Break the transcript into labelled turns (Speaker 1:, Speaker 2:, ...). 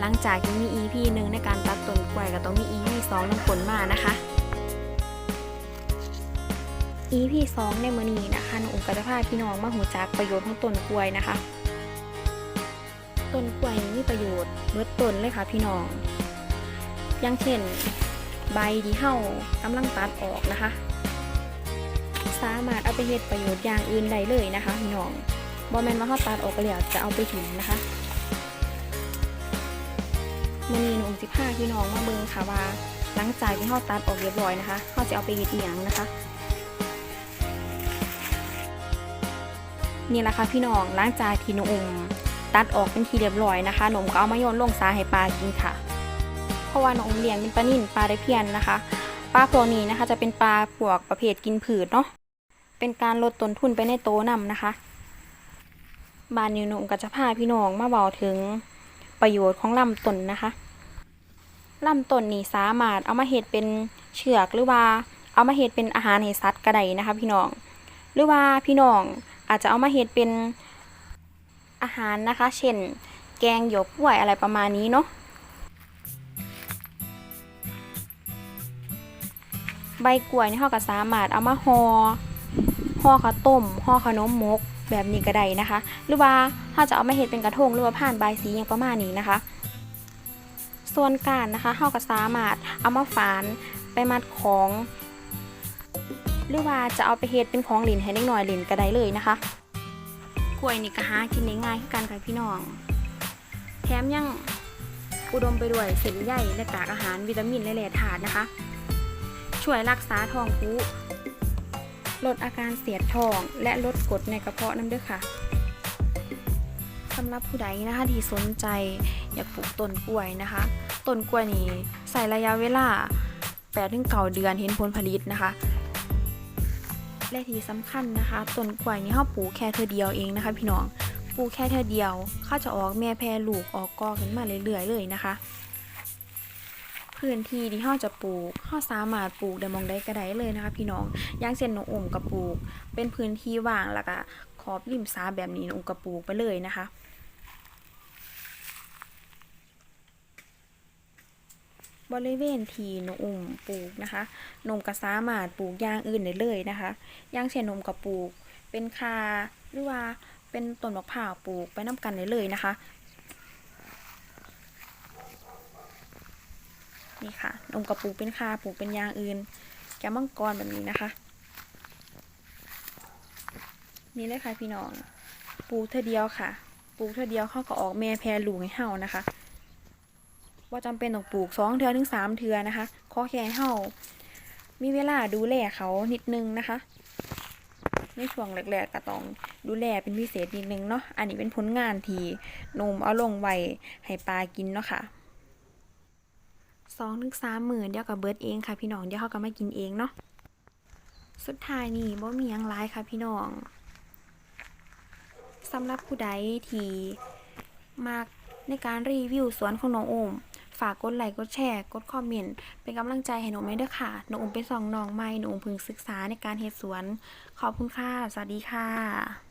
Speaker 1: หลังจากที่มี EP หนึ่งในการตัดต้นกล้วยก็ต้องมี EP สองนำผลมานะคะ EP สองในมื้อนี้นะคะน้องอุ้มก็จะพาพี่น้องมาหูจักประโยชน์ของต้นกล้วยนะคะ ต้นกล้วยมีประโยชน์เบิดต้นเลยค่ะพี่น้อง อย่างเช่น ใบที่เฮากำลังตัดออกนะคะ สามารถเอาไปเฮ็ดประโยชน์อย่างอื่นได้เลยนะคะพี่น้องบอแมนว่าเฮาตัดออกไปแล้วจะเอาไปถิ่มนะคะ มือนี้หนูสิพาพี่น้องมาเบิ่งค่ะว่าหลังจากที่เฮาตัดออกเรียบร้อยนะคะเฮาจะเอาไปเฮ็ดอียงนะคะ นี่แหละค่ะพี่น้องหลังจากที่หนูอุ้มตัดออกเป็นทีเรียบร้อยนะคะหนูก็เอามาโยนลงสาให้ปลากินค่ะ เพราะว่าหนูอุ้มเลี้ยงเป็นปลานิ่นปลาได้เพียนนะคะปลาพวกนี้นะคะ จะเป็นปลาพวกประเภทกินผืดเนาะเป็นการลดต้นทุนไปในโตนำนะคะบานนิวหนุ่มก็จะพาพี่น้องมาบอกถึงประโยชน์ของลำต้นนะคะ ลำต้นนี่สามารถเอามาเห็ดเป็นเชือกหรือว่าเอามาเห็ดเป็นอาหารให้สัตว์กระไดนะคะพี่น้อง หรือว่าพี่น้องอาจจะเอามาเฮ็ดเป็นอาหารนะคะ เช่น แกงหยวกกล้วยอะไรประมาณนี้เนาะใบกล้วยนี่เราก็สามารถเอามาหอ่อห่อข้าวต้มห่อขนมมกแบบนี้ก็ได้นะคะ หรือว่าเราจะเอามาเฮ็ดเป็นกระทงหรือว่าผ่านใบสีอย่างประมาณนี้นะคะ ส่วนการนะคะเราก็สามารถเอามาฝานไปมัดของ หรือว่าจะเอาไปเฮ็ดเป็นของหลินให้เล็กน้อยหลินก็ได้เลยนะคะกล้วยนี่ก็หากินได้ง่ายกันค่ะพี่น้อง แถมยังอุดมไปด้วยเส้นใยและกากอาหารวิตามินและแร่ธาตุนะคะ ช่วยรักษาท้องผูลดอาการเสียดท้อง และลดกรดในกระเพาะน้ำด้วยค่ะ สำหรับผู้ใดนะคะที่สนใจอยากปลูกต้นกล้วยนะคะต้นกล้วยนี่ใส่ระยะเวลา8-9เดือนเห็นผลผลิตนะคะ และที่สำคัญนะคะต้นกล้วยนี่เขาปลูกแค่เธอเดียวเองนะคะพี่น้องปลูกแค่เธอเดียวเขาจะออกแม่แพรลูกออกกอขึ้นมาเรื่อยๆเลยนะคะ พื้นที่ที่เขาจะปลูกเขาสามารถปลูกได้มองได้ก็ได้เลยนะคะ พี่น้องอย่างเช่นน้องอุ่มกับปลูก เป็นพื้นที่ว่างแล้วก็ขอบริมสาแบบนี้น้องอุ่มกับปลูกไปเลยนะคะ บริเวณที่หนุ่มปลูกนะคะนมก็สามารถปลูกอย่างอื่นได้เลยนะคะอย่างเช่นนมก็ปลูก เป็นคาหรือว่าเป็นต้นมะพร้าวปลูกไปน้ากันได้เลยนะคะนี่ค่ะนมก็ปลูกเป็นคาปลูกเป็นอย่างอื่น แก้มังกรแบบนี้นะคะ นี่เลยค่ะพี่น้อง ปลูกเธอเดียวค่ะ ปลูกเธอเดียวเขาก็ออกแม่แพรลูกให้เฮานะคะ ว่าจำเป็นต้องปลูกสองเทือถึงสามเทือนะคะขอแค่ให้เฮามีเวลาดูแลเขานิดนึงนะคะ ในช่วงแรกๆก็ต้องดูแลเป็นพิเศษนิดนึงเนาะอันนี้เป็นผลงานที่นมเอาลงไว้ให้ปลากินเนาะค่ะสองถึงสามหมื่นเดียวกับเบิร์ดเองค่ะพี่น้องเดี๋ยวเขาก็มากินเองเนาะสุดท้ายนี่บ่มียังร้ายค่ะพี่น้องสำหรับผู้ใดที่มากในการรีวิวสวนของน้องโอม ฝากกดไลค์กดแชร์กดคอมเมนต์เป็นกำลังใจให้หนูไม่ด้วยค่ะหนูอุ้มไปส่องน้องใหม่หนูอุ้มพึงศึกษาในการเฮ็ดสวน ขอบคุณค่ะ สวัสดีค่ะ